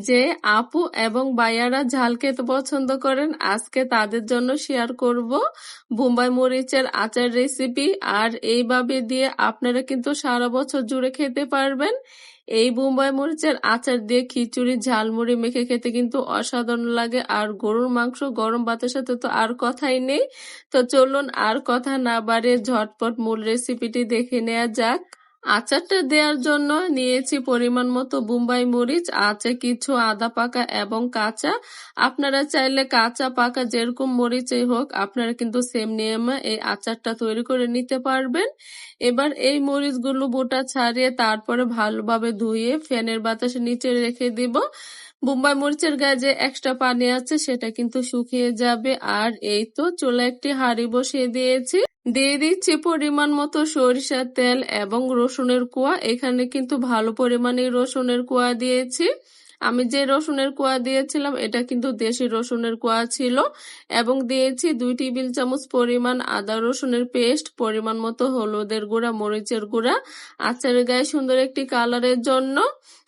যে আপু এবং ভাইয়ারা ঝাল খেতে পছন্দ করেন, আজকে তাদের জন্য শেয়ার করব বোম্বাই মরিচের আচার রেসিপি আর এইভাবে দিয়ে আপনারা কিন্তু সারা বছর জুড়ে খেতে পারবেন। এই বোম্বাই মরিচের আচার দিয়ে খিচুড়ি, ঝালমুড়ি মেখে খেতে কিন্তু অসাধারণ লাগে আর গরুর মাংস গরম ভাতের সাথে তো আর কথাই নেই। তো চলুন আর কথা না বাড়িয়ে ঝটপট মূল রেসিপিটি দেখে নেওয়া যাক। আচারটা দেওয়ার জন্য নিয়েছি পরিমাণ মতো বুম্বাই মরিচ, আছে কিছু আদা পাকা এবং কাঁচা। আপনারা চাইলে কাঁচা, পাকা যেরকম মরিচই হোক, আপনারা কিন্তু সেম নিয়মে এই আচারটা তৈরি করে নিতে পারবেন। এবার এই মরিচগুলো বোটা ছাড়িয়ে তারপরে ভালোভাবে ধুয়ে ফ্যানের বাতাসে নিচে রেখে দিব। বোম্বাই মরিচের গায়ে যে এক্সট্রা পানি আছে, সেটা কিন্তু শুকিয়ে যাবে। আর এই তো চুলা একটি হাঁড়ি বসিয়ে দিয়েছি। দিয়ে দিচ্ছি পরিমাণ মতো সরিষার তেল এবং রসুনের কুয়া। এখানে কিন্তু ভালো পরিমাণে রসুনের কুয়া দিয়েছি। আমি যে রসুনের কুয়া দিয়েছিলাম, এটা কিন্তু দেশি রসুনের কুয়া ছিল। এবং দিয়েছি দুই টেবিল চামচ পরিমাণ আদা রসুনের পেস্ট, পরিমাণ মতো হলুদের গুঁড়া, মরিচের গুঁড়া। আচারের গায়ে সুন্দর একটি কালারের জন্য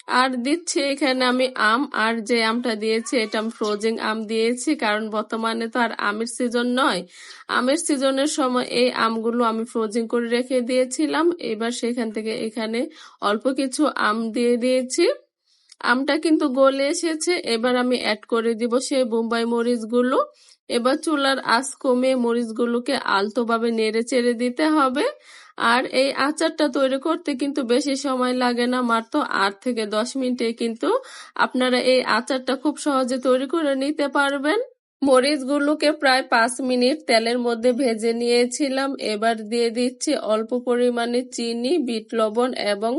আর দিচ্ছি এখানে আমি আম, আর যে আমটা দিয়েছি, এটা আমি ফ্রোজিং আম দিয়েছি, কারণ বর্তমানে তো আর আমের সিজন নয়। আমের সিজনের সময় এই আমগুলো আমি ফ্রোজিং করে রেখে দিয়েছিলাম। এবার সেখান থেকে এখানে অল্প কিছু আম দিয়ে দিয়েছি। আমটা কিন্তু গলে এসেছে, এবার আমি অ্যাড করে দিব সেই বোম্বাই মরিচগুলো। এবার চুলার আঁচ কমে মরিচগুলোকে আলতোভাবে নেড়ে চেড়ে দিতে হবে। আর এই আচারটা তৈরি করতে কিন্তু বেশি সময় লাগে না মাত্র আট থেকে দশ মিনিটে, কিন্তু আপনারা এই আচারটা খুব সহজে তৈরি করে নিতে পারবেন। মরিচগুলোকে প্রায় পাঁচ মিনিট তেলের মধ্যে ভেজে নিয়েছিলাম। এবার দিয়ে দিচ্ছি অল্প পরিমাণে চিনি, বিট লবণ এবং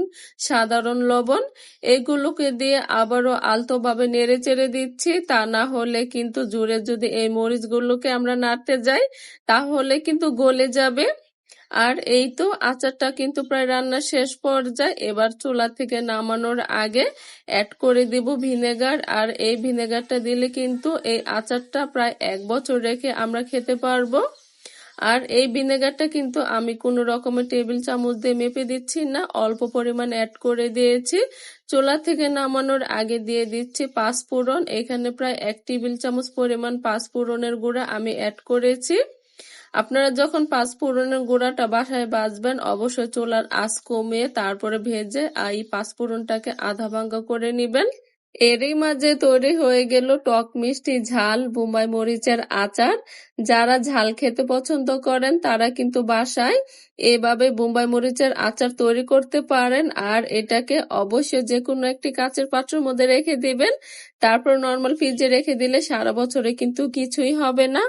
সাধারণ লবণ। এগুলোকে দিয়ে আবারও আলতোভাবে নেড়ে চেড়ে দিচ্ছি। তা না হলে কিন্তু জুড়ে যদি এই মরিচগুলোকে আমরা নাড়তে যাই, তাহলে কিন্তু গলে যাবে। আর এই তো আচারটা কিন্তু প্রায় রান্না শেষ পর্যায়ে এবার চুলা থেকে নামানোর আগে অ্যাড করে দিব ভিনেগার। আর এই ভিনেগারটা দিলে কিন্তু এই আচারটা প্রায় এক বছর রেখে আমরা খেতে পারব। আর এই ভিনেগারটা কিন্তু আমি কোনো রকমের টেবিল চামচ দিয়ে মেপে দিচ্ছি না, অল্প পরিমাণ অ্যাড করে দিয়েছি। চোলা থেকে নামানোর আগে দিয়ে দিচ্ছি পাঁচফোড়ন এখানে প্রায় এক টেবিল চামচ পরিমাণ পাঁচফোড়নের গুঁড়া আমি অ্যাড করেছি। আপনারা যখন পাঁচ ফোড়নের গুঁড়াটা বাসায় বাজবেন, অবশ্যই চোলার আঁচ কমিয়ে তারপরে ভেজে এই পাঁচ ফোড়নটাকে আধা ভাঙ্গা করে নিবেন। এরই মাঝে তৈরি হয়ে গেল টক মিষ্টি ঝাল বোম্বাই মরিচের আচার। যারা ঝাল খেতে পছন্দ করেন, তারা কিন্তু বাসায় এভাবে বোম্বাই মরিচের আচার তৈরি করতে পারেন। আর এটাকে অবশ্যই যে কোনো একটি কাচের পাত্রের মধ্যে রেখে দিবেন। তারপর নর্মাল ফ্রিজে রেখে দিলে সারা বছরে কিন্তু কিছুই হবে না।